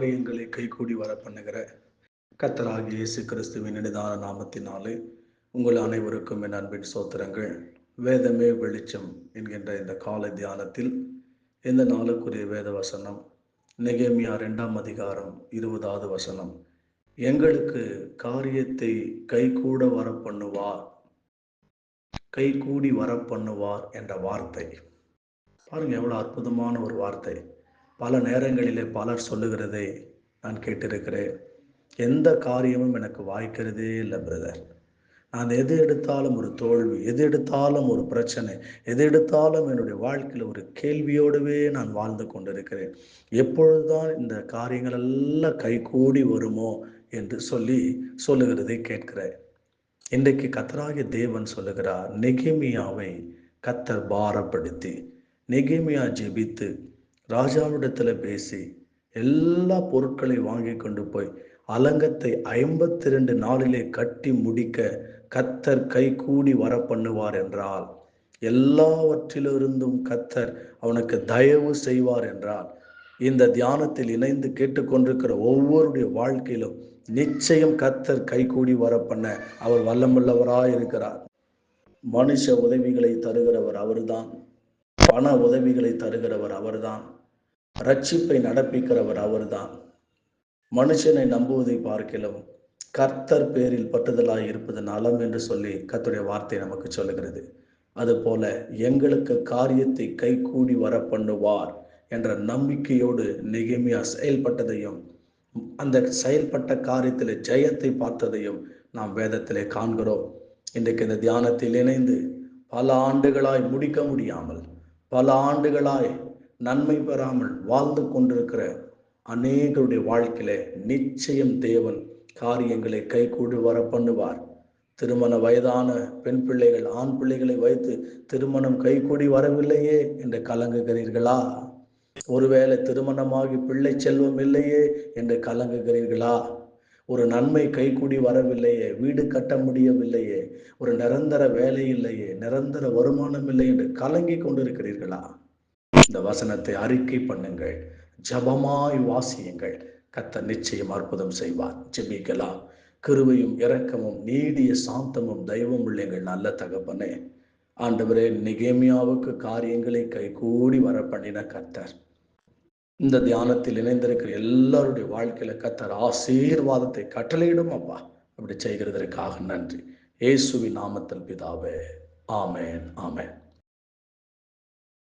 காரியங்களை கைகூடி வர பண்ணுகிற கத்தராக இயேசு கிறிஸ்துவின் நிதான நாமத்தினாலே உங்கள் அனைவருக்கும் என் அன்பின் சோத்திரங்கள். வேதமே வெளிச்சம் என்கின்ற இந்த கால தியானத்தில் இந்த நாளுக்குரிய வேத வசனம் நெகேமியா ரெண்டாம் அதிகாரம் இருபதாவது வசனம். எங்களுக்கு காரியத்தை கைகூட வர பண்ணுவார் கைகூடி வர பண்ணுவார் என்ற வார்த்தை. பாருங்க எவ்வளவு அற்புதமான ஒரு வார்த்தை. பல நேரங்களிலே பலர் சொல்லுகிறதை நான் கேட்டிருக்கிறேன். எந்த காரியமும் எனக்கு வாய்க்கிறதே இல்லை பிரதர் நான் எது எடுத்தாலும் ஒரு தோல்வி எது எடுத்தாலும் ஒரு பிரச்சனை எது எடுத்தாலும் என்னுடைய வாழ்க்கையில் ஒரு கேள்வியோடவே நான் வாழ்ந்து கொண்டிருக்கிறேன். எப்பொழுதுதான் இந்த காரியங்கள் எல்லாம் கைகூடி வருமோ என்று சொல்லி சொல்லுகிறதை கேட்கிறேன். இன்றைக்கு கத்தராகிய தேவன் சொல்லுகிறார் நெகிமியாவை கத்தர் பாரப்படுத்தி நெகிமியா ஜெபித்து ராஜாவிடத்தில் பேசி எல்லா பொருட்களை வாங்கி கொண்டு போய் அலங்கத்தை ஐம்பத்தி ரெண்டு நாளிலே கட்டி முடிக்க கத்தர் கை கூடி வர பண்ணுவார் என்றால் எல்லாவற்றிலிருந்தும் கத்தர் அவனுக்கு தயவு செய்வார் என்றால் இந்த தியானத்தில் இணைந்து கேட்டுக்கொண்டிருக்கிற ஒவ்வொருடைய வாழ்க்கையிலும் நிச்சயம் கத்தர் கை கூடி வர பண்ண அவர் வல்லமுள்ளவராய் இருக்கிறார். மனுஷ உதவிகளை தருகிறவர் அவர்தான். பண உதவிகளை தருகிறவர் அவர்தான். ரட்சிப்பை நடப்பிக்கிறவர் அவர்தான். மனுஷனை நம்புவதை பார்க்கலாம் கர்த்தர் பேரில் பட்டுதலாய் இருப்பது நலம் என்று சொல்லி கத்துடைய வார்த்தை நமக்கு சொல்லுகிறது. அதுபோல எங்களுக்கு காரியத்தை கை கூடி வர பண்ணுவார் என்ற நம்பிக்கையோடு நெகிமியா செயல்பட்டதையும் அந்த செயல்பட்ட காரியத்தில் ஜெயத்தை பார்த்ததையும் நாம் வேதத்திலே காண்கிறோம். இன்றைக்கு இந்த தியானத்தில் இணைந்து பல ஆண்டுகளாய் முடிக்க முடியாமல் பல ஆண்டுகளாய் நன்மை பெறாமல் வாழ்ந்து கொண்டிருக்கிற அநேகருடைய வாழ்க்கையில நிச்சயம் தேவன் காரியங்களை கைகூடி வர பண்ணுவார் திருமண வயதான பெண் பிள்ளைகள் ஆண் பிள்ளைகளை வைத்து திருமணம் கைகூடி வரவில்லையே என்று கலங்குகிறீர்களா? ஒருவேளை திருமணமாகி பிள்ளை செல்வம் இல்லையே என்று கலங்குகிறீர்களா? ஒரு நன்மை கைகூடி வரவில்லையே வீடு கட்ட முடியவில்லையே ஒரு நிரந்தர வேலை இல்லையே நிரந்தர வருமானம் இல்லை என்று கலங்கி கொண்டிருக்கிறீர்களா? இந்த வசனத்தை அறிக்கை பண்ணுங்கள் ஜபமாய் வாசியுங்கள். கத்த நிச்சயம் அற்புதம் செய்வார். ஜெபிக்கலாம். கிருவையும் இரக்கமும் நீடிய சாந்தமும் தெய்வம் எங்கள் நல்ல தகப்பனே. ஆண்டவரே நிகேமியாவுக்கு காரியங்களை கைகூடி வர பண்ணின கத்தர். இந்த தியானத்தில் இணைந்திருக்கிற எல்லாருடைய வாழ்க்கையில கத்தர் ஆசீர்வாதத்தை கட்டளையிடும் அப்பா. அப்படி செய்கிறதற்காக நன்றி. ஏசுவி நாமத்தில் பிதாவே. ஆமேன் ஆமேன்.